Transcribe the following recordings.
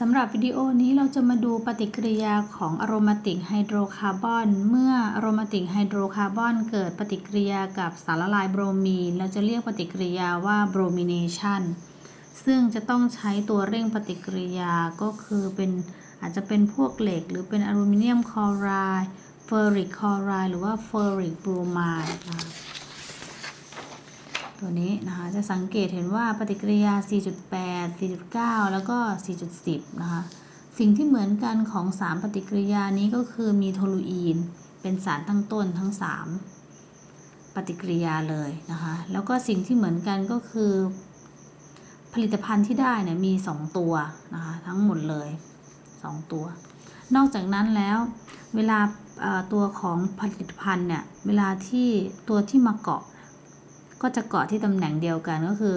สำหรับวิดีโอนี้เราจะมาดูปฏิกิริยาของอะโรมาติกไฮโดรคาร์บอน เมื่ออะโรมาติกไฮโดรคาร์บอนเกิดปฏิกิริยากับสารละลายโบรมีน เราจะเรียกปฏิกิริยาว่าโบรมิเนชันซึ่งจะต้องใช้ตัวเร่งปฏิกิริยาก็คือเป็นอาจจะเป็นพวกเหล็ก หรือเป็นอลูมิเนียมคลอไรด์เฟอริกคลอไรด์หรือว่าเฟอริกบรูไมด์ ตัวนี้นะคะ จะสังเกตเห็นว่าปฏิกิริยา 4.8 4.9 แล้วก็ 4.10 นะคะ สิ่งที่เหมือนกันของ 3 ปฏิกิริยานี้ก็คือมีโทลูอีน เป็นสารตั้งต้นทั้ง 3 ปฏิกิริยาเลยนะคะ แล้วก็สิ่งที่เหมือนกันก็คือ ผลิตภัณฑ์ที่ได้เนี่ยมี 2 ตัวนะคะ ทั้งหมดเลย 2 ตัว นอกจากนั้นแล้วเวลาตัวของผลิตภัณฑ์เนี่ยเวลาที่ตัวที่มาเกาะ ก็จะเกาะที่ตำแหน่งเดียวกันก็คือ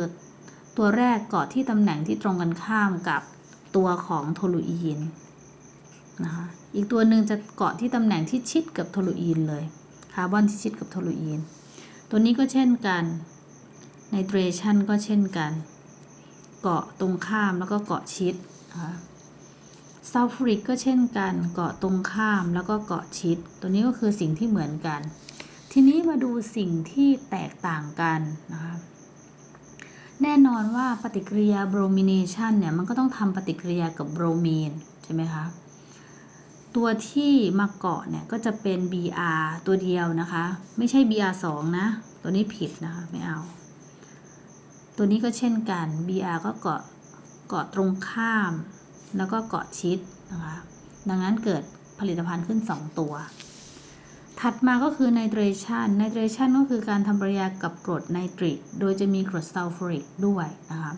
ตัวแรกเกาะที่ตำแหน่งที่ตรงกันข้ามกับตัวของโทลูอีนนะคะอีกตัวหนึ่งจะเกาะที่ตำแหน่งที่ชิดกับโทลูอีนเลยคาร์บอนที่ชิดกับโทลูอีน ตัวนี้ก็เช่นกันไนเตรชันก็เช่นกัน เกาะตรงข้ามแล้วก็เกาะชิดนะคะซัลฟูริกก็เช่นกัน เกาะตรงข้ามแล้วก็เกาะชิด ตัวนี้ก็คือสิ่งที่เหมือนกัน ทีนี้มาดูสิ่งที่แตกต่างกันนะคะแน่นอนว่าปฏิกิริยาโบรมิเนชันเนี่ยมันก็ต้องทำปฏิกิริยากับโบรมีนใช่ไหมคะตัวที่มาเกาะเนี่ยก็จะเป็น Br ตัวเดียวนะคะ ไม่ใช่ Br2 นะ ตัวนี้ผิดนะคะไม่เอา ตัวนี้ก็เช่นกัน Br ก็เกาะเกาะตรงข้าม แล้วก็เกาะชิดนะคะ ดังนั้นเกิดผลิตภัณฑ์ขึ้น 2 ตัว ถัดมาก็คือไนเตรชันไนเตรชันก็คือการทำปฏิกิริยากับกรดไนตริก โดยจะมีกรดซัลฟูริกด้วยนะคะ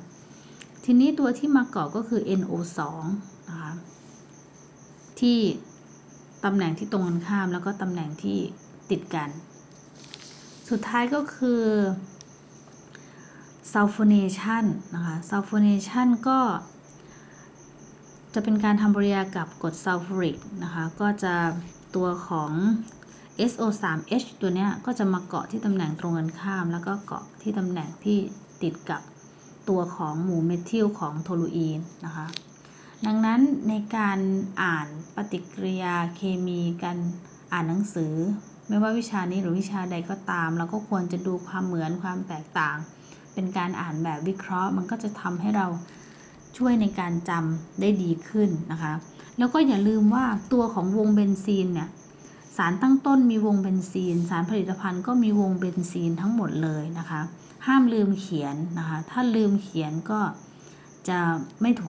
ทีนี้ตัวที่มาเกาะก็คือ NO2 นะคะที่ตำแหน่งที่ตรงกันข้ามแล้วก็ตำแหน่งที่ติดกัน สุดท้ายก็คือซัลฟูเนชันนะคะซัลฟูเนชันก็จะเป็นการทำปฏิกิริยากับกรดซัลฟูริกนะคะ ก็จะตัวของ SO3H ตัวเนี้ยก็จะมาเกาะที่ตำแหน่งตรงกันข้าม แล้วก็เกาะที่ตำแหน่งที่ติดกับตัวของหมู่เมทิลของโทลูอีนนะคะ ดังนั้นในการอ่านปฏิกิริยาเคมีการอ่านหนังสือ ไม่ว่าวิชานี้หรือวิชาใดก็ตาม เราก็ควรจะดูความเหมือนความแตกต่าง เป็นการอ่านแบบวิเคราะห์ มันก็จะทำให้เราช่วยในการจำได้ดีขึ้นนะคะ แล้วก็อย่าลืมว่าตัวของวงเบนซีนเนี่ย สารตั้งต้นมีวงเบนซีน สารผลิตภัณฑ์ก็มีวงเบนซีนทั้งหมดเลยนะคะ ห้ามลืมเขียนนะคะ ถ้าลืมเขียนก็จะไม่ถูก